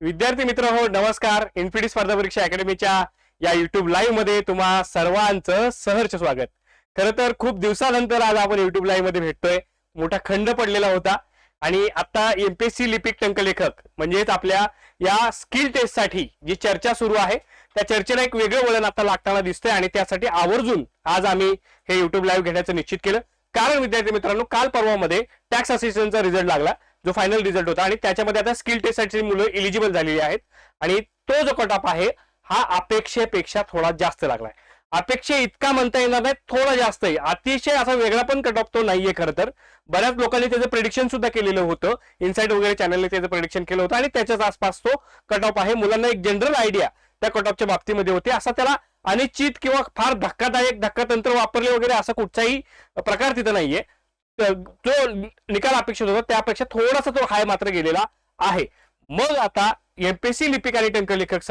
विद्यार्थी मित्र हो नमस्कार. इन्फिडी स्पर्धा परीक्षा अकॅडमीच्या या युट्यूब लाईव्हमध्ये तुम्हा सर्वांचं सहर्ष स्वागत. खरं तर खूप दिवसानंतर आज आपण युट्यूब लाईव्हमध्ये भेटतोय. मोठा खंड पडलेला होता. आणि आता एमपीएससी लिपिक टंकलेखक म्हणजेच आपल्या या स्किल टेस्टसाठी जी चर्चा सुरू आहे त्या चर्चेला एक वेगळं वळण आता लागताना दिसतंय आणि त्यासाठी आवर्जून आज आम्ही हे युट्यूब लाईव्ह घेण्याचं निश्चित केलं. कारण विद्यार्थी मित्रांनो काल परवामध्ये टॅक्स असिस्टंटचा रिझल्ट लागला. जो फायनल रिझल्ट होता आणि त्याच्यामध्ये आता स्किल टेस्टसाठी मुलं इलिजिबल झालेली आहेत. आणि तो जो कट ऑफ आहे हा अपेक्षेपेक्षा थोडा जास्त लागलाय. अपेक्षे इतका म्हणता येणार नाही थोडा जास्त आहे. अतिशय असा वेगळा पण कट ऑफ तो नाहीये खरं तर. बऱ्याच लोकांनी त्याचं प्रेडिक्शन सुद्धा केलेलं होतं. इन्साइट वगैरे चॅनलने त्याचं प्रेडिक्शन केलं होतं आणि त्याच्याच आसपास तो कट ऑफ आहे. मुलांना एक जनरल आयडिया त्या कट ऑफच्या बाबतीमध्ये होते. असा त्याला अनिश्चित किंवा फार धक्कादायक धक्कातंत्र वापरले वगैरे असा कुठचाही प्रकार तिथं नाहीये. जो निकाल अपेक्षित होता त्यापेक्षा थोडासा तो हाय मात्र गेलेला आहे. मग आता एमपीएससी लिपिक आणि टंकलेखक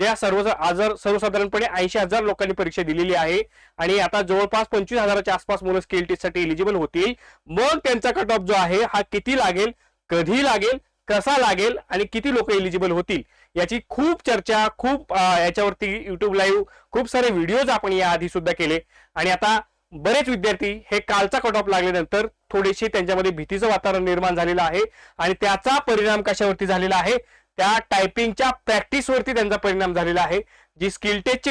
ज्या सर्व हजार सर्वसाधारणपणे ऐंशी हजार लोकांनी परीक्षा दिलेली आहे आणि आता जवळपास पंचवीस हजाराच्या आसपास मुलं स्किल टेस्टसाठी एलिजिबल होतील मग त्यांचा कट ऑफ जो आहे हा किती लागेल कधी लागेल कसा लागेल आणि किती लोक एलिजिबल होतील याची खूप चर्चा खूप याच्यावरती युट्यूब लाईव्ह खूप सारे व्हिडिओज आपण या आधी सुद्धा केले. आणि आता बरेच विद्यार्थी हे कालचा कट ऑफ लागल्यानंतर थोडेसे त्यांच्यामध्ये भीतीचं वातावरण निर्माण झालेलं आहे आणि त्याचा परिणाम कशावरती झालेला आहे? त्या टायपिंगच्या प्रॅक्टिसवरती त्यांचा परिणाम झालेला आहे. जी स्किल टेस्टची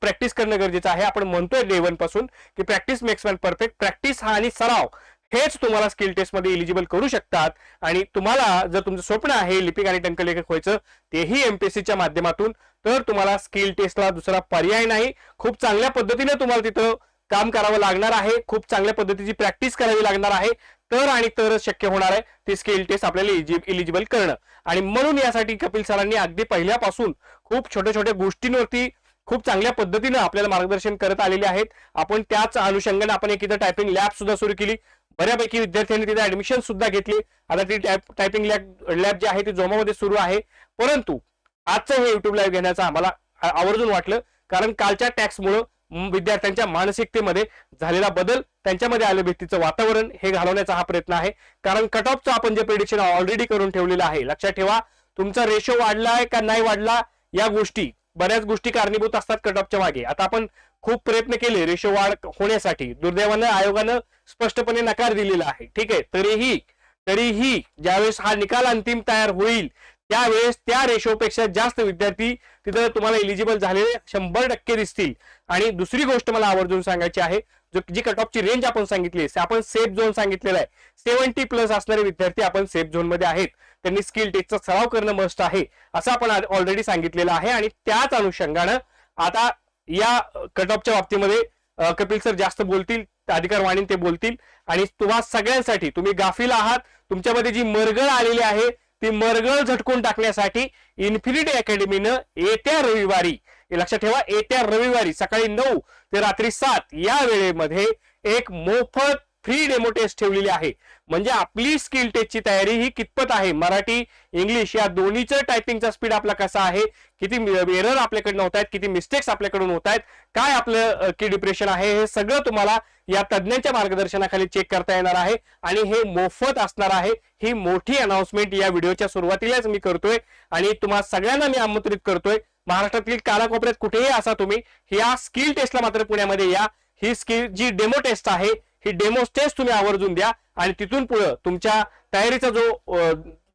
प्रॅक्टिस करणं गरजेचं आहे. आपण म्हणतोय डे वनपासून की practice makes man perfect practice हा आणि सराव हेच तुम्हाला स्किल टेस्टमध्ये इलिजिबल करू शकतात. आणि तुम्हाला जर तुमचं स्वप्न आहे लिपिक आणि टंकलेखक व्हायचं तेही एमपीएससीच्या माध्यमातून तर तुम्हाला स्किल टेस्टला दुसरा पर्याय नाही. खूप चांगल्या पद्धतीने तुम्हाला तिथं काम करावं लागणार आहे. खूप चांगल्या पद्धतीची प्रॅक्टिस करावी लागणार आहे. तर आणि तरच शक्य होणार आहे. ती स्किल टेस्ट आपल्याला इलिजिबल करणं. आणि म्हणून यासाठी कपिल सरांनी अगदी पहिल्यापासून खूप छोट्या छोट्या गोष्टींवरती खूप चांगल्या पद्धतीनं आपल्याला मार्गदर्शन करत आलेले आहेत. आपण त्याच अनुषंगाने आपण एक इथं टायपिंग लॅब सुद्धा सुरू केली. बऱ्यापैकी विद्यार्थ्यांनी तिथे ऍडमिशन सुद्धा घेतली. आता ती टायपिंग लॅब लॅब जी आहे ती जोमामध्ये सुरू आहे. परंतु आजचं हे युट्यूब लाईव्ह घेण्याचं आम्हाला आवर्जून वाटलं. कारण कालच्या टॅक्समुळं विद्यार्थ्यांच्या मानसिकतेमध्ये झालेला बदल त्यांच्यामध्ये आलं भीतीचं वातावरण हे घालवण्याचा हा प्रयत्न आहे. कारण कट ऑफचं आपण जे प्रिडिक्शन ऑलरेडी करून ठेवलेलं आहे लक्षात ठेवा तुमचा रेशो वाढलाय का नाही वाढला या गोष्टी बऱ्याच गोष्टी कारणीभूत असतात कट ऑफच्या मागे. आता आपण खूप प्रयत्न केले रेशो वाढ होण्यासाठी. दुर्दैवानं आयोगानं स्पष्टपणे नकार दिलेला आहे. ठीक आहे? तरीही तरीही ज्यावेळेस हा निकाल अंतिम तयार होईल त्यावेळेस त्या रेशोपेक्षा जास्त विद्यार्थी तिथं तुम्हाला एलिजिबल झालेले शंभर टक्के दिसतील. आणि दुसरी गोष्ट मला आवर्जून सांगायची आहे जो जी कट ऑफची रेंज आपण सांगितली आपण सेफ झोन सांगितलेला आहे. सेव्हन्टी प्लस असणारे विद्यार्थी आपण सेफ झोनमध्ये आहेत. त्यांनी स्किल टेस्टचा सराव करणं मस्ट आहे असं आपण ऑलरेडी सांगितलेलं आहे. आणि त्याच अनुषंगानं आता या कट ऑफच्या बाबतीमध्ये कपिल सर जास्त बोलतील अधिकार वाणीन ते बोलतील. आणि तुम्हा सगळ्यांसाठी तुम्ही गाफील आहात तुमच्यामध्ये जी मरगळ आलेली आहे ती मरगळ झटकून टाकण्यासाठी इन्फिनिटी अकॅडमीनं येत्या रविवारी लक्षात ठेवा येत्या रविवारी सकाळी नऊ ते रात्री सात या वेळेमध्ये एक मोफत फ्री डेमो टेस्ट ठेवलेली आहे. म्हणजे आपली स्किल टेस्टची तयारी ही कितपत आहे? मराठी इंग्लिश या दोन्हीचं टायपिंगचा स्पीड आपला कसा आहे? किती एरर आपल्याकडनं होत आहेत? किती मिस्टेक्स आपल्याकडून होत आहेत? काय आपलं की डिप्रेशन आहे? हे सगळं तुम्हाला या तज्ज्ञांच्या मार्गदर्शनाखाली चेक करता येणार आहे. आणि हे मोफत असणार आहे. ही मोठी अनाउन्समेंट या व्हिडिओच्या सुरुवातीलाच मी करतोय. आणि तुम्हा सगळ्यांना मी आमंत्रित करतोय. महाराष्ट्रातील कानाकोपऱ्यात कुठेही असा तुम्ही या स्किल टेस्टला मात्र पुण्यामध्ये या. ही स्किल जी डेमो टेस्ट आहे ही डेमो स्टेज तुम्ही आवर्जून द्या आणि तिथून पुढं तुमच्या तयारीचा जो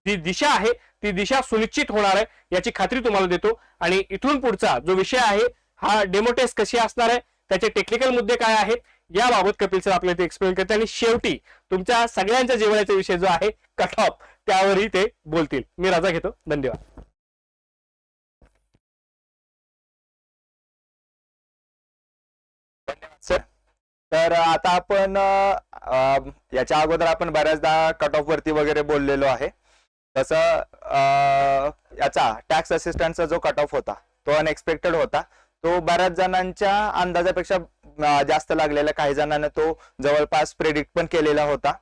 जी दिशा आहे ती दिशा सुनिश्चित होणार आहे याची खात्री तुम्हाला देतो. आणि इथून पुढचा जो विषय आहे हा डेमो टेस्ट कशी असणार आहे त्याचे टेक्निकल मुद्दे काय आहेत याबाबत कपिल सर आपल्याला ते एक्सप्लेन करते आणि शेवटी तुमच्या सगळ्यांच्या जीवनाचा विषय जो आहे कट ऑफ त्यावरही ते बोलतील. मी राजा घेतो. धन्यवाद. सर तर आता आपण याच्या अगोदर आपण बऱ्याचदा कट ऑफ वरती वगैरे बोललेलो आहे. तसं याचा टॅक्स असिस्टंटचा जो कट ऑफ होता तो अनएक्सपेक्टेड होता. तो बऱ्याच जणांच्या अंदाजापेक्षा जास्त लागलेला. काही जणांना तो जवळपास प्रेडिक्ट पण केलेला होता.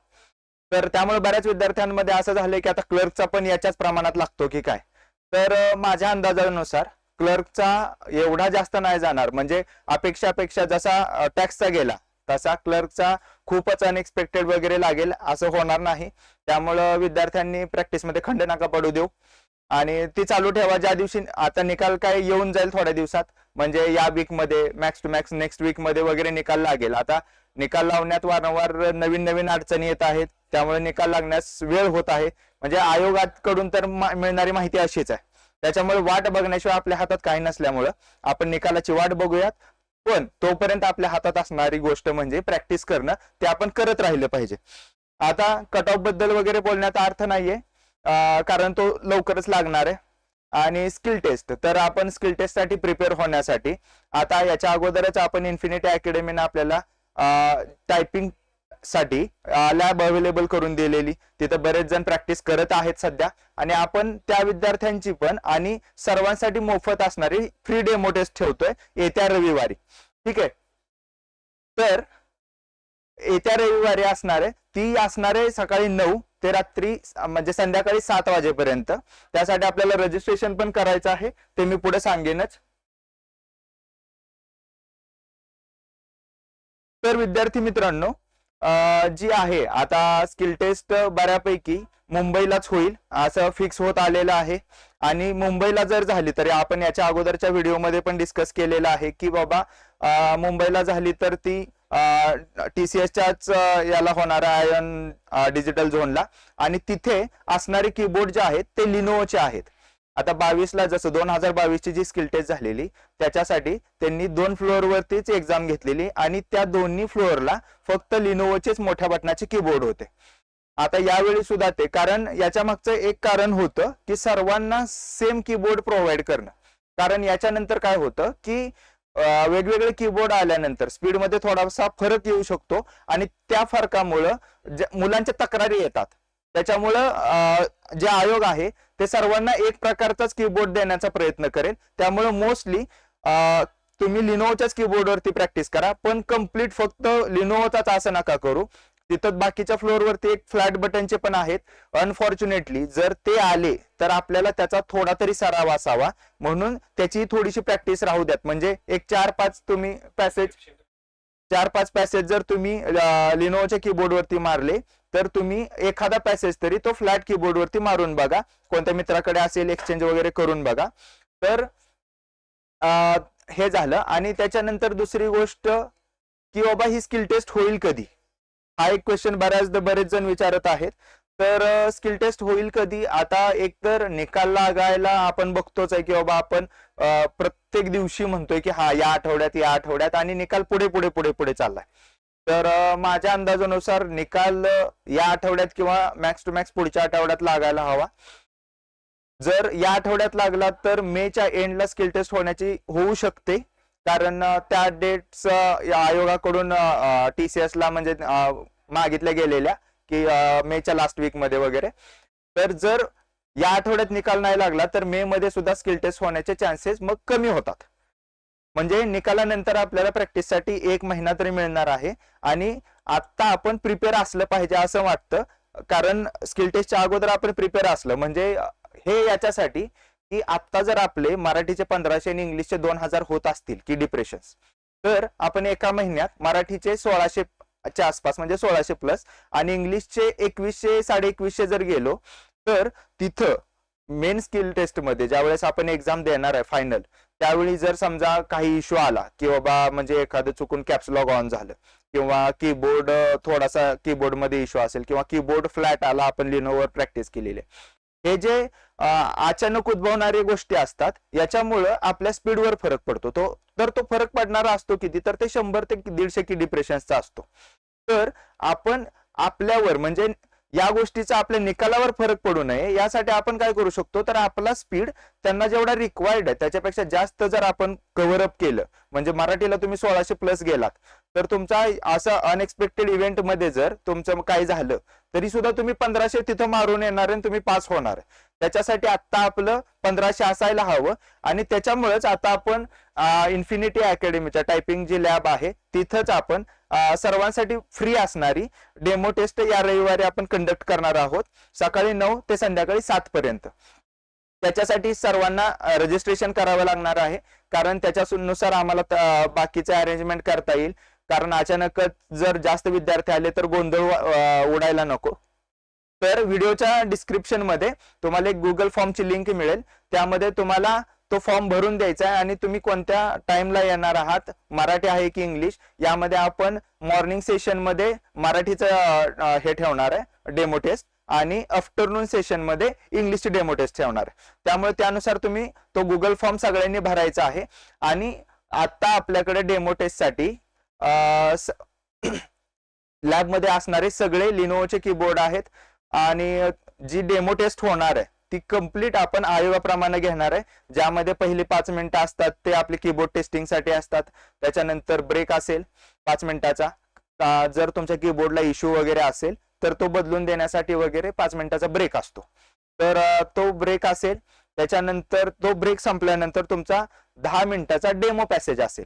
तर त्यामुळे बऱ्याच विद्यार्थ्यांमध्ये असं झालं की आता क्लर्कचा पण याच्याच प्रमाणात लागतो की काय? तर माझ्या अंदाजानुसार क्लर्कचा एवढा जास्त नाही जाणार. म्हणजे अपेक्षापेक्षा जसा टॅक्सचा गेला तसा क्लर्कचा खूपच अनएक्सपेक्टेड वगैरे लागेल असं होणार नाही. त्यामुळं विद्यार्थ्यांनी प्रॅक्टिसमध्ये खंड नका पडू देऊ. आणि ती चालू ठेवा ज्या दिवशी आता निकाल काय येऊन जाईल थोड्या दिवसात. म्हणजे या वीकमध्ये मॅक्स टू मॅक्स नेक्स्ट वीकमध्ये वगैरे निकाल लागेल. आता निकाल लावण्यात वारंवार नवीन नवीन अडचणी येत आहेत. त्यामुळे निकाल लागण्यास वेळ होत आहे. म्हणजे आयोगाकडून तर मिळणारी माहिती अशीच आहे. त्याच्यामुळे वाट बघण्याशिवाय आपल्या हातात काही नसल्यामुळं आपण निकालाची वाट बघूयात. पण तोपर्यंत आपल्या हातात असणारी गोष्ट म्हणजे प्रॅक्टिस करणं ते आपण करत राहिलं पाहिजे. आता कट ऑफबद्दल वगैरे बोलण्याचा अर्थ नाहीये. कारण तो लवकरच लागणार आहे. आणि स्किल टेस्ट तर आपण स्किल टेस्टसाठी प्रिपेअर होण्यासाठी आता याच्या अगोदरच आपण इन्फिनिटी अकॅडमीनं आपल्याला टायपिंग साठी लॅब अवेलेबल करून दिलेली. तिथं बरेच जण प्रॅक्टिस करत आहेत सध्या. आणि आपण त्या विद्यार्थ्यांची पण आणि सर्वांसाठी मोफत असणारी फ्री डेमो टेस्ट ठेवतोय येत्या रविवारी. ठीक आहे? तर येत्या रविवारी असणार आहे ती असणार आहे सकाळी नऊ ते रात्री म्हणजे संध्याकाळी सात वाजेपर्यंत. त्यासाठी आपल्याला रजिस्ट्रेशन पण करायचं आहे. ते मी पुढे सांगेनच. तर विद्यार्थी मित्रांनो जी आहे आता स्किल टेस्ट बऱ्यापैकी मुंबईलाच होईल असं फिक्स होत आलेलं आहे. आणि मुंबईला जर झाली तरी आपण याच्या अगोदरच्या व्हिडिओमध्ये पण डिस्कस केलेलं आहे की बाबा मुंबईला झाली तर ती टीसीएसच्याच याला होणार आहे आयन डिजिटल झोनला आणि तिथे असणारे कीबोर्ड जे आहेत ते लिनोचे आहेत. आता बावीसला जसं दोन हजार बावीसची जी स्किल टेस्ट झालेली त्याच्यासाठी त्यांनी दोन फ्लोअर वरतीच एक्झाम घेतलेली आणि त्या दोन्ही फ्लोअरला फक्त लिनोवोचेच मोठ्या बटनाचे कीबोर्ड होते. आता यावेळी सुद्धा ते कारण याच्या मागचं एक कारण होतं की सर्वांना सेम कीबोर्ड प्रोव्हाइड करणं. कारण याच्यानंतर काय होतं की वेगवेगळे कीबोर्ड आल्यानंतर स्पीडमध्ये थोडासा फरक येऊ शकतो आणि त्या फरकामुळं मुलांच्या तक्रारी येतात. त्याच्यामुळं जे आयोग आहे ते सर्वांना एक प्रकारचाच कीबोर्ड देण्याचा प्रयत्न करेल. त्यामुळे मोस्टली तुम्ही लिनोवच्याच कीबोर्डवरती प्रॅक्टिस करा पण कंप्लीट फक्त लिनोवचाच असं नका करू. तिथं बाकीच्या फ्लोअरवरती एक फ्लॅट बटनचे पण आहेत. अनफॉर्च्युनेटली जर ते आले तर आपल्याला त्याचा थोडा तरी सराव असावा. म्हणून त्याची थोडीशी प्रॅक्टिस राहू द्यात. म्हणजे एक चार पाच तुम्ही पॅसेज चार पाच पॅसेज जर तुम्ही लिनोवच्या कीबोर्डवरती मारले तर तुम्ही एखादा पॅसेज तरी तो फ्लॅट कीबोर्ड वरती मारून बघा. कोणत्या मित्राकडे असेल एक्सचेंज वगैरे करून बघा. तर हे झालं. आणि त्याच्यानंतर दुसरी गोष्ट की बाबा ही स्किल टेस्ट होईल कधी? हा एक क्वेश्चन बऱ्याचदा बरेच जण विचारत आहेत. तर स्किल टेस्ट होईल कधी? आता एकतर निकाल लागायला आपण बघतोच आहे की बाबा आपण प्रत्येक दिवशी म्हणतोय की हा या आठवड्यात या आठवड्यात आणि निकाल पुढे पुढे पुढे पुढे चाललाय. तर माझ्या अंदाजानुसार निकाल या आठवड्यात किंवा मॅक्स टू मॅक्स पुढच्या आठवड्यात लागायला हवा. जर या आठवड्यात लागला तर मेच्या एंडला स्किल टेस्ट होण्याची होऊ शकते. कारण त्या डेट्स आयोगाकडून टीसीएस ला म्हणजे मागितल्या गेलेल्या की मेच्या लास्ट वीकमध्ये वगैरे. तर जर या आठवड्यात निकाल नाही लागला तर मे मध्ये सुद्धा स्किल टेस्ट होण्याचे चान्सेस मग कमी होतात. म्हणजे निकालानंतर आपल्याला प्रॅक्टिससाठी एक महिना तरी मिळणार आहे. आणि आता आपण प्रिपेअर असलं पाहिजे असं वाटतं. कारण स्किल टेस्टच्या अगोदर आपण प्रिपेअर असलं. म्हणजे हे याच्यासाठी की आता जर आपले मराठीचे पंधराशे आणि इंग्लिशचे दोन हजार होत असतील की डिप्रेशन तर आपण एका महिन्यात मराठीचे सोळाशे च्या आसपास म्हणजे सोळाशे प्लस आणि इंग्लिशचे एकवीसशे साडे एकवीसशे जर गेलो तर तिथं मेन स्किल टेस्टमध्ये ज्यावेळेस आपण एक्झाम देणार आहे फायनल त्यावेळी जर समजा काही इश्यू आला की बाबा म्हणजे एखादं चुकून कॅप्सलॉग ऑन झालं किंवा कीबोर्ड थोडासा कीबोर्डमध्ये इश्यू असेल किंवा कीबोर्ड फ्लॅट आला आपण लिनोवर प्रॅक्टिस केलेली हे जे अचानक उद्भवणारे गोष्टी असतात याच्यामुळं आपल्या स्पीडवर फरक पडतो. तो तर तो फरक पडणारा असतो किती तर ते शंभर ते दीडशे की डिप्रेशनचा असतो. तर आपण आपल्यावर म्हणजे या गोष्टीचा आपल्या निकालावर फरक पडू नये. यासाठी आपण काय करू शकतो? तर आपला स्पीड त्यांना जेवढा रिक्वायर्ड आहे त्याच्यापेक्षा जास्त जर आपण कव्हर अप केलं म्हणजे मराठीला तुम्ही सोळाशे प्लस गेलात तर तुमचा असं अनएक्सपेक्टेड इव्हेंटमध्ये जर तुमचं काय झालं तरी सुद्धा तुम्ही पंधराशे तिथं मारून येणार आणि तुम्ही पास होणार. त्याच्यासाठी आता आपलं पंधराशे असायला हवं आणि त्याच्यामुळेच आता आपण इन्फिनिटी अकॅडमीच्या टायपिंग जी लॅब आहे तिथंच आपण सर्वांसाठी फ्री असणारी डेमो टेस्ट या रविवारी आपण कंडक्ट करणार आहोत. सकाळी नऊ ते संध्याकाळी सात पर्यंत. त्याच्यासाठी सर्वांना रजिस्ट्रेशन करावं लागणार आहे. कारण त्याच्यानुसार आम्हाला बाकीचे अरेंजमेंट करता येईल. कारण अचानकच जर जास्त विद्यार्थी आले तर गोंधळ उडायला नको. तर व्हिडिओच्या डिस्क्रिप्शनमध्ये तुम्हाला एक गुगल फॉर्मची लिंक मिळेल. त्यामध्ये तुम्हाला तो फॉर्म भरून द्यायचा आहे आणि तुम्ही कोणत्या टाइमला येणार आहात? मराठी आहे की इंग्लिश यामध्ये आपण मॉर्निंग सेशनमध्ये मराठीचं हे ठेवणार आहे डेमो टेस्ट आणि आफ्टरनून सेशनमध्ये इंग्लिशची डेमो टेस्ट ठेवणार आहे. त्यामुळे त्यानुसार तुम्ही तो गुगल फॉर्म सगळ्यांनी भरायचा आहे. आणि आता आपल्याकडे डेमो टेस्टसाठी लॅबमध्ये असणारे सगळे लिनोवचे कीबोर्ड आहेत. आणि जी डेमो टेस्ट होणार आहे ती कंप्लीट आपण आयोगाप्रमाणे घेणार आहे. ज्यामध्ये पहिली पाच मिनिटं असतात ते आपले कीबोर्ड टेस्टिंगसाठी असतात. त्याच्यानंतर ब्रेक असेल पाच मिनिटाचा. जर तुमच्या कीबोर्डला इश्यू वगैरे असेल तर तो बदलून देण्यासाठी वगैरे पाच मिनिटाचा ब्रेक असतो. तर तो ब्रेक असेल त्याच्यानंतर तो ब्रेक संपल्यानंतर तुमचा दहा मिनिटाचा डेमो पॅसेज असेल.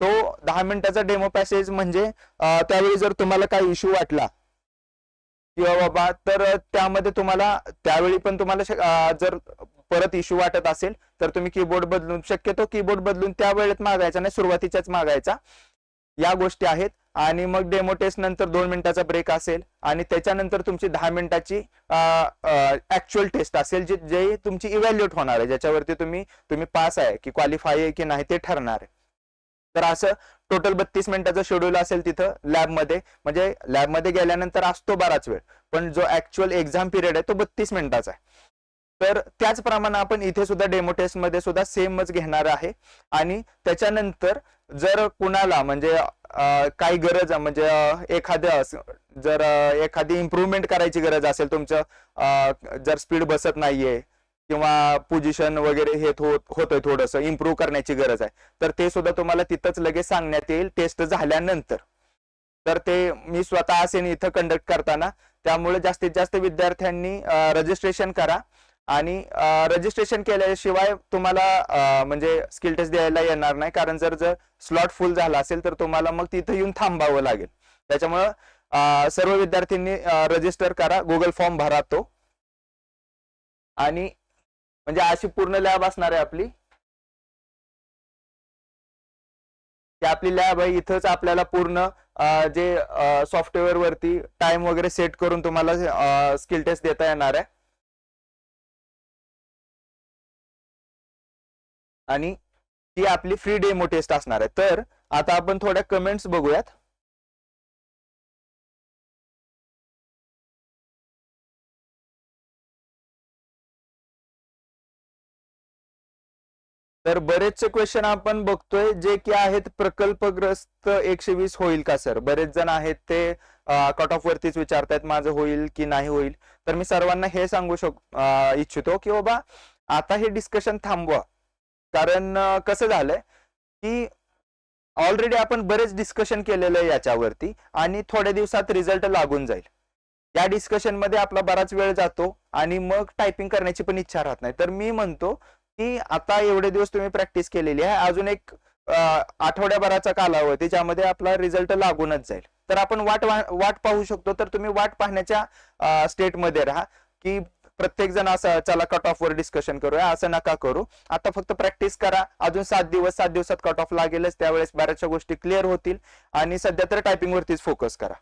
तो दहा मिनिटाचा डेमो पॅसेज म्हणजे त्यावेळी जर तुम्हाला काही इश्यू वाटला किंवा बाबा तर त्यामध्ये तुम्हाला त्यावेळी पण तुम्हाला जर परत इश्यू वाटत असेल तर तुम्ही कीबोर्ड बदलून शक्यतो कीबोर्ड बदलून त्या वेळेत मागायचा नाही सुरुवातीच्याच मागायचा. या गोष्टी आहेत. आणि मग डेमो टेस्ट नंतर दोन मिनिटाचा ब्रेक असेल. आणि त्याच्यानंतर तुमची दहा मिनिटाची ऍक्च्युअल टेस्ट असेल जे जे तुमची इव्हॅल्युएट होणार आहे. ज्याच्यावरती तुम्ही तुम्ही पास आहे की क्वालिफाय आहे की नाही ते ठरणार आहे. तर असं टोटल बत्तीस मिनिटाचं शेड्यूल असेल तिथं लॅबमध्ये म्हणजे लॅबमध्ये गेल्यानंतर असतो बराच वेळ. पण जो ऍक्च्युअल एक्झाम पिरियड आहे तो बत्तीस मिनिटाचा आहे. तर त्याचप्रमाणे आपण इथे सुद्धा डेमो टेस्टमध्ये सुद्धा सेमच घेणार आहे. आणि त्याच्यानंतर जर कुणाला म्हणजे काही गरज म्हणजे एखाद्या जर एखादी इम्प्रुव्हमेंट करायची गरज असेल तुमचं जर स्पीड बसत नाहीये किंवा पोझिशन वगैरे हे होतंय थोडंसं इम्प्रूव्ह करण्याची गरज आहे. तर ते सुद्धा तुम्हाला तिथंच लगेच सांगण्यात येईल टेस्ट झाल्यानंतर. तर ते मी स्वतः असेन इथं कंडक्ट करताना. त्यामुळे जास्तीत जास्त विद्यार्थ्यांनी रजिस्ट्रेशन करा. आणि रजिस्ट्रेशन केल्याशिवाय तुम्हाला म्हणजे स्किल टेस्ट द्यायला येणार नाही. कारण जर जर स्लॉट फुल झाला असेल तर तुम्हाला मग तिथं येऊन थांबावं लागेल. त्याच्यामुळं सर्व विद्यार्थ्यांनी रजिस्टर करा. गुगल फॉर्म भरा तो. आणि म्हणजे अशी पूर्ण लॅब असणार आहे आपली. की आपली लॅब आहे इथंच आपल्याला पूर्ण जे सॉफ्टवेअर वरती टाइम वगैरे सेट करून तुम्हाला स्किल टेस्ट देता येणार आहे. आणि ती आपली फ्री डेमो टेस्ट असणार आहे. तर आता आपण थोड्या कमेंट्स बघूयात. तर बरेचसे क्वेश्चन आपण बघतोय जे की आहेत प्रकल्पग्रस्त एकशे वीस होईल का सर बरेच जण आहेत ते कट ऑफ वरतीच विचारतायत माझं होईल की नाही होईल. तर मी सर्वांना हे सांगू शक इच्छितो की बाबा आता हे डिस्कशन थांबवा. कारण कसं झालंय की ऑलरेडी आपण बरेच डिस्कशन केलेलं आहे याच्यावरती आणि थोड्या दिवसात रिझल्ट लागून जाईल. या डिस्कशनमध्ये आपला बराच वेळ जातो आणि मग टायपिंग करण्याची पण इच्छा राहत नाही. तर मी म्हणतो की आता एवढे दिवस तुम्ही प्रॅक्टिस केलेली आहे. अजून एक आठवड्याभराचा कालावधी ज्यामध्ये आपला रिझल्ट लागूनच जाईल. तर आपण वाट वाट पाहू शकतो. तर तुम्ही वाट पाहण्याच्या स्टेटमध्ये राहा की प्रत्येक जण असं चला कट ऑफ वर डिस्कशन करूया. असं नका करू. आता फक्त प्रॅक्टिस करा. अजून सात दिवस सात दिवसात कट ऑफ लागेलच. त्यावेळेस बऱ्याचशा गोष्टी क्लिअर होतील. आणि सध्या तर टायपिंग वरतीच फोकस करा.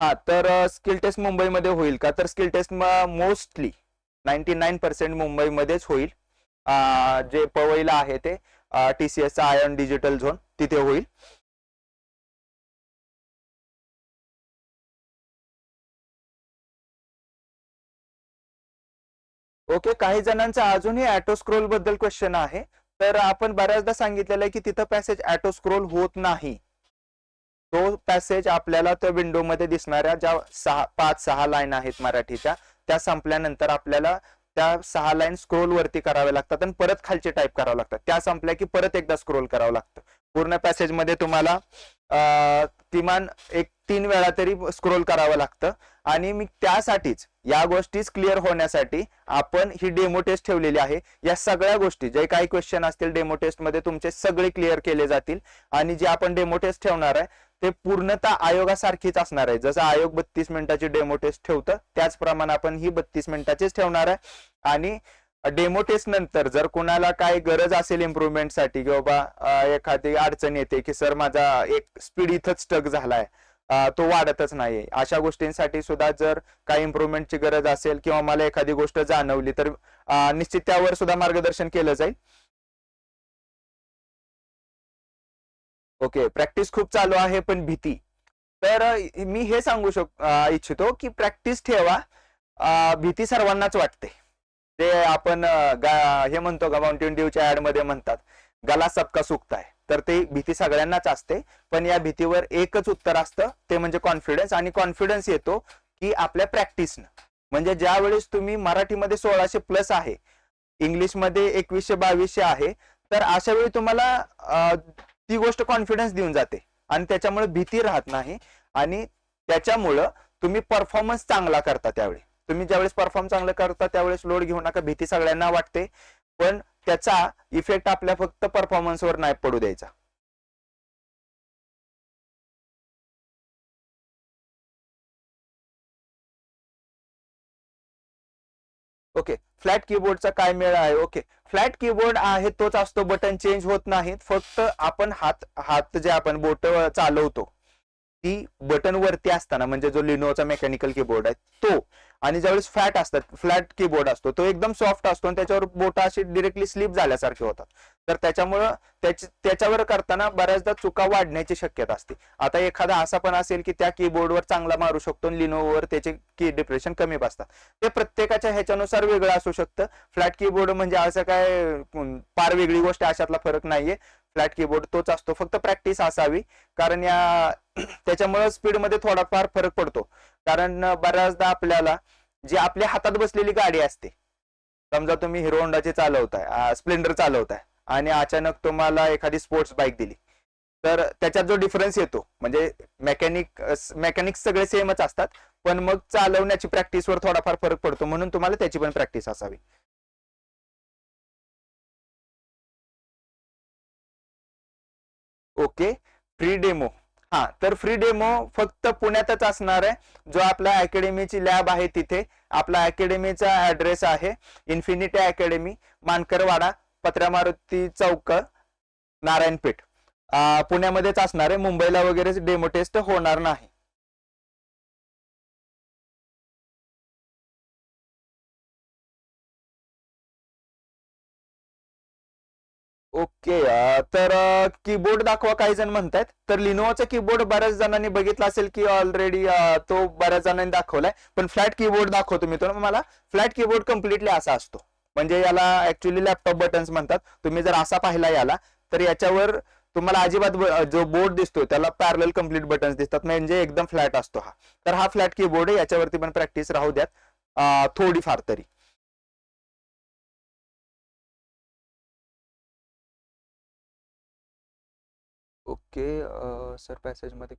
हा तर स्किल टेस्ट मुंबईमध्ये होईल का? तर skill test mostly ninety nine percent मुंबईमध्येच होईल. जे पवईला आहे ते टीसीएस आयन डिजिटल झोन तिथे होईल. ओके काही जणांचा अजूनही ऍटो स्क्रोलबद्दल क्वेश्चन आहे. तर आपण बऱ्याचदा सांगितलेलं आहे की तिथं पॅसेज ऍटो स्क्रोल होत नाही. तो पॅसेज आपल्याला त्या विंडो मध्ये दिसणाऱ्या ज्या सहा पाच सहा लाईन आहेत मराठीच्या त्या संपल्यानंतर आपल्याला त्या सहा लाईन स्क्रोल वरती कराव्या लागतात आणि परत खालचे टाईप करावं लागतात. त्या संपल्या की परत एकदा स्क्रोल करावं लागतं. पूर्ण पॅसेजमध्ये तुम्हाला किमान एक तीन वेळा तरी स्क्रोल करावं लागतं. आणि मी त्यासाठीच या गोष्टीच क्लिअर होण्यासाठी आपण ही डेमो टेस्ट ठेवलेली आहे. या सगळ्या गोष्टी जे काही क्वेश्चन असतील डेमो टेस्टमध्ये तुमचे सगळे क्लिअर केले जातील. आणि जे आपण डेमो टेस्ट ठेवणार आहे ते पूर्णतः आयोगासारखीच असणार आहे. जसं आयोग बत्तीस मिनिटाची डेमो टेस्ट ठेवतं त्याचप्रमाणे आपण ही बत्तीस मिनिटाचीच ठेवणार आहे. आणि डेमो टेस्ट नंतर जर कुणाला काय गरज असेल इम्प्रुव्हमेंटसाठी की बाबा एखादी अडचण येते की सर माझा एक स्पीड इथंच स्टक झालाय तो वाढतच नाही अशा गोष्टींसाठी सुद्धा जर काही इम्प्रुव्हमेंटची गरज असेल किंवा मला एखादी गोष्ट जाणवली तर निश्चित त्यावर सुद्धा मार्गदर्शन केलं जाईल. ओके प्रॅक्टिस खूप चालू आहे पण भीती. तर मी हे सांगू शक इच्छितो की प्रॅक्टिस ठेवा भीती सर्वांनाच वाटते. ते आपण हे म्हणतो का माउंटेन ड्यूच्या ऍडमध्ये म्हणतात गला सबका सुकताय आहे तर ते भीती सगळ्यांनाच असते पण या भीतीवर एकच उत्तर असतं ते म्हणजे कॉन्फिडन्स आणि कॉन्फिडन्स येतो की आपल्या प्रॅक्टिसनं. म्हणजे ज्या वेळेस तुम्ही मराठीमध्ये सोळाशे प्लस आहे इंग्लिशमध्ये एकवीसशे बावीसशे आहे तर अशा वेळी तुम्हाला ती गोष्ट कॉन्फिडन्स देऊन जाते. आणि त्याच्यामुळे भीती राहत नाही. आणि त्याच्यामुळं तुम्ही परफॉर्मन्स चांगला करता त्यावेळी. तुम्ही ज्यावेळेस परफॉर्म चांगलं करता त्यावेळेस लोड घेऊ नका भीती सगळ्यांना वाटते. पण त्याचा इफेक्ट आपल्या फक्त परफॉर्मन्सवर नाही पडू द्यायचा. ओके. फ्लॅट कीबोर्डचा काय मेळ आहे? ओके. फ्लॅट कीबोर्ड आहे तोच असतो बटन चेंज होत नाहीत. फक्त आपण हात हात जे आपण बोट चालवतो ती बटन वरती असताना म्हणजे जो लिनोचा मेकॅनिकल कीबोर्ड आहे तो. आणि ज्यावेळेस फ्लॅट असतात फ्लॅट कीबोर्ड असतो तो एकदम सॉफ्ट असतो आणि त्याच्यावर बोट अशी डिरेक्टली स्लिप झाल्यासारखे होतात. तर त्याच्यामुळं त्याच्यावर करताना बऱ्याचदा चुका वाढण्याची शक्यता असते. आता एखादा असा पण असेल की त्या कीबोर्डवर चांगला मारू शकतो लिनोवर त्याचे की डिप्रेशन कमी बसतात. ते प्रत्येकाच्या ह्याच्यानुसार वेगळं असू शकतं. फ्लॅट कीबोर्ड म्हणजे असं काय फार वेगळी गोष्ट अशातला फरक नाहीये. फ्लॅट कीबोर्ड तोच असतो. फक्त प्रॅक्टिस असावी. कारण या त्याच्यामुळे स्पीडमध्ये थोडाफार फरक पडतो. कारण बऱ्याचदा आपल्याला जी आपल्या हातात बसलेली गाडी असते. समजा तुम्ही हिरो होंडाची चालवताय स्प्लेंडर चालवताय आणि अचानक तुम्हाला एखादी स्पोर्ट्स बाईक दिली. तर त्याच्यात जो डिफरन्स येतो म्हणजे मेकॅनिक मेकॅनिक सगळे सेमच असतात. पण मग चालवण्याची प्रॅक्टिसवर थोडाफार फरक पडतो. म्हणून तुम्हाला त्याची पण प्रॅक्टिस असावी. ओके फ्री डेमो हा तर फ्री डेमो फक्त पुण्यातच असणार आहे. जो आपला अकॅडमीची लॅब आहे तिथे. आपला अकॅडमीचा ऍड्रेस आहे. Infinity academy Mankarwada Patrya Maruti Chowk Narayanpeth. पुण्यामध्येच असणार आहे. मुंबईला वगैरे डेमो टेस्ट होणार नाही. ओके तर कीबोर्ड दाखवा. काही जण म्हणतायत तर लिनोवाचा कीबोर्ड बऱ्याच जणांनी बघितला असेल की ऑलरेडी तो बऱ्याच जणांनी दाखवलाय. पण फ्लॅट कीबोर्ड दाखवतो मी तो मला फ्लॅट कीबोर्ड कम्प्लिटली असा असतो. म्हणजे याला ऍक्च्युली लॅपटॉप बटन्स म्हणतात. तुम्ही जर असा पाहिला याला तर याच्यावर तुम्हाला अजिबात जो बोर्ड दिसतो त्याला पॅरल कंप्लीट बटन्स दिसतात. म्हणजे एकदम फ्लॅट असतो हा. तर हा फ्लॅट कीबोर्ड आहे याच्यावरती पण प्रॅक्टिस राहू द्यात थोडीफार तरी. ओके सर पॅसेजमध्ये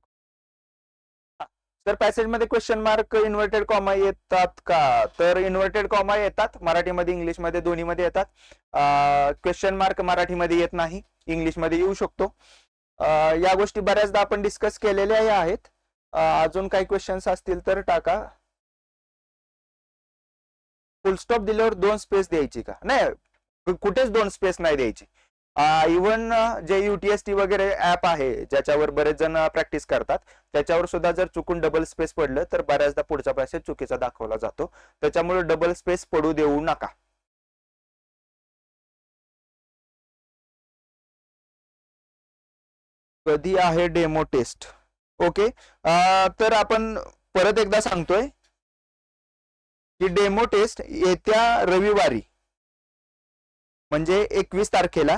सर पॅसेजमध्ये क्वेश्चन मार्क इन्व्हर्टेड कॉमा येतात का? तर इन्व्हर्टेड कॉमा येतात मराठीमध्ये इंग्लिशमध्ये दोन्हीमध्ये येतात. क्वेश्चन मार्क मराठीमध्ये येत नाही इंग्लिशमध्ये येऊ शकतो. या गोष्टी बऱ्याचदा आपण डिस्कस केलेल्या आहेत. अजून काही क्वेश्चन्स असतील तर टाका. फुल स्टॉप दिल्यावर दोन स्पेस द्यायची का? नाही कुठेच दोन स्पेस नाही द्यायची. इवन जे युटीएसटी वगैरे ऍप आहे ज्याच्यावर बरेच जण प्रॅक्टिस करतात त्याच्यावर सुद्धा जर चुकून डबल स्पेस पडलं तर बऱ्याचदा पुढचा पॅसेज चुकीचा दाखवला जातो. त्याच्यामुळे डबल स्पेस पडू देऊ नका. कधी आहे डेमो टेस्ट ओके तर आपण परत एकदा सांगतोय की डेमो टेस्ट येत्या रविवारी म्हणजे एकवीस तारखेला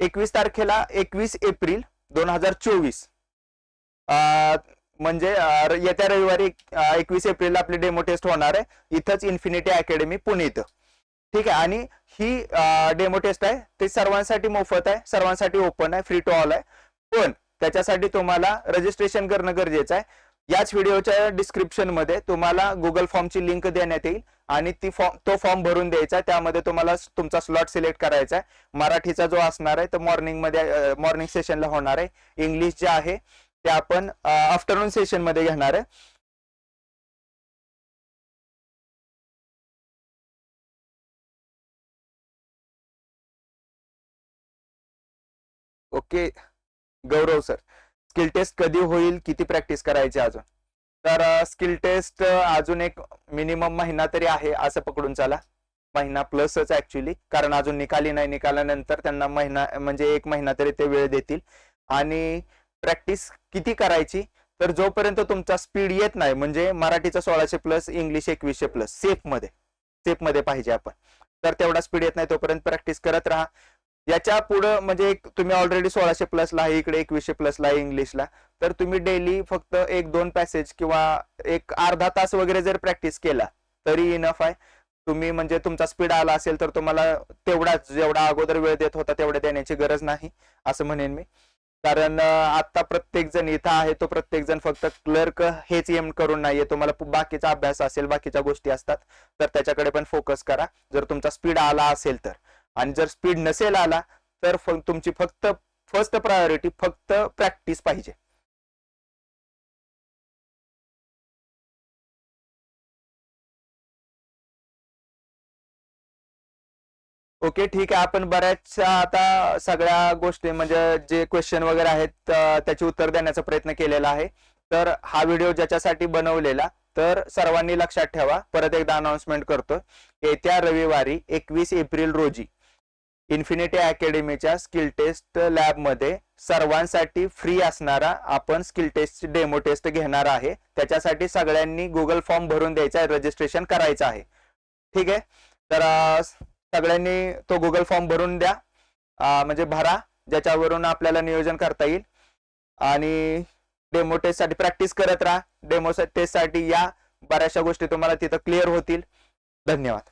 एकवीस तारखेला एकवीस एप्रिल दोन हजार चोवीस. म्हणजे येत्या रविवारी एकवीस एप्रिलला आपली डेमो टेस्ट होणार आहे. इथंच इन्फिनिटी अकॅडमी पुणे इथं ठीक आहे? आणि ही डेमो टेस्ट आहे. ते सर्वांसाठी मोफत आहे. सर्वांसाठी ओपन आहे. फ्री टू ऑल आहे. पण त्याच्यासाठी तुम्हाला रजिस्ट्रेशन करणं गरजेचं आहे. याच व्हिडिओच्या डिस्क्रिप्शनमध्ये तुम्हाला गुगल फॉर्मची लिंक देण्यात येईल आणि ती फॉर्म तो फॉर्म भरून द्यायचा त्यामध्ये तुम्हाला तुमचा स्लॉट सिलेक्ट करायचा आहे. मराठीचा जो असणार आहे तो मॉर्निंगमध्ये मॉर्निंग सेशनला होणार आहे. इंग्लिश जे आहे ते आपण आफ्टरनून सेशनमध्ये घेणार आहे. Okay Gaurav sir skill test कधी होईल किती प्रॅक्टिस करायची अजून? तर स्किल टेस्ट अजून एक मिनिमम महिना तरी आहे असं पकडून चला. महिना प्लसच ऍक्च्युली कारण अजून निकाली नाही निकालानंतर त्यांना महिना म्हणजे एक महिना तरी ते वेळ देतील. आणि प्रॅक्टिस किती करायची? तर जोपर्यंत तुमचा स्पीड येत नाही म्हणजे मराठीचा सोळाशे प्लस इंग्लिश एकवीसशे प्लस सेफमध्ये. सेफमध्ये सेफमध्ये पाहिजे आपण. तर तेवढा स्पीड येत नाही तोपर्यंत प्रॅक्टिस करत राहा. याच्या पुढं म्हणजे एक तुम्ही ऑलरेडी सोळाशे प्लसला आहे इकडे एकवीसशे प्लसला आहे इंग्लिशला. तर तुम्ही डेली फक्त एक दोन पॅसेज किंवा एक अर्धा तास वगैरे जर प्रॅक्टिस केला तरी इनफ आहे. तुम्ही म्हणजे तुमचा स्पीड आला असेल तर तुम्हाला तेवढाच जेवढा अगोदर वेळ देत होता तेवढा देण्याची गरज नाही असं म्हणेन मी. कारण आता प्रत्येक जण इथं आहे तो प्रत्येक जण फक्त क्लर्क हेच एम करून नाहीये. तुम्हाला बाकीचा अभ्यास असेल बाकीच्या गोष्टी असतात तर त्याच्याकडे पण फोकस करा. जर तुमचा स्पीड आला असेल तर. आणि जर स्पीड नसेल आला तर तुमची फक्त फर्स्ट प्रायोरिटी फक्त प्रॅक्टिस पाहिजे. ओके ठीक आहे. आपण बऱ्याचशा आता सगळ्या गोष्टी म्हणजे जे क्वेश्चन वगैरे आहेत त्याचे त्याची उत्तर देण्याचा प्रयत्न केलेला आहे. तर हा व्हिडिओ ज्याच्यासाठी बनवलेला तर सर्वांनी लक्षात ठेवा. परत एकदा अनाउन्समेंट करतो येत्या रविवारी एकवीस एप्रिल रोजी इन्फिनिटी अकॅडमीच्या स्किल टेस्ट लॅबमध्ये सर्वांसाठी फ्री असणारा आपण स्किल टेस्ट डेमो टेस्ट घेणार आहे. त्याच्यासाठी सगळ्यांनी गुगल फॉर्म भरून द्यायचा रजिस्ट्रेशन करायचं आहे. ठीक आहे? तर सगळ्यांनी तो गुगल फॉर्म भरून द्या. म्हणजे भरा ज्याच्यावरून आपल्याला नियोजन करता येईल. आणि डेमो टेस्टसाठी प्रॅक्टिस करत राहा. डेमो टेस्टसाठी या. बऱ्याचशा गोष्टी तुम्हाला तिथं क्लिअर होतील. धन्यवाद.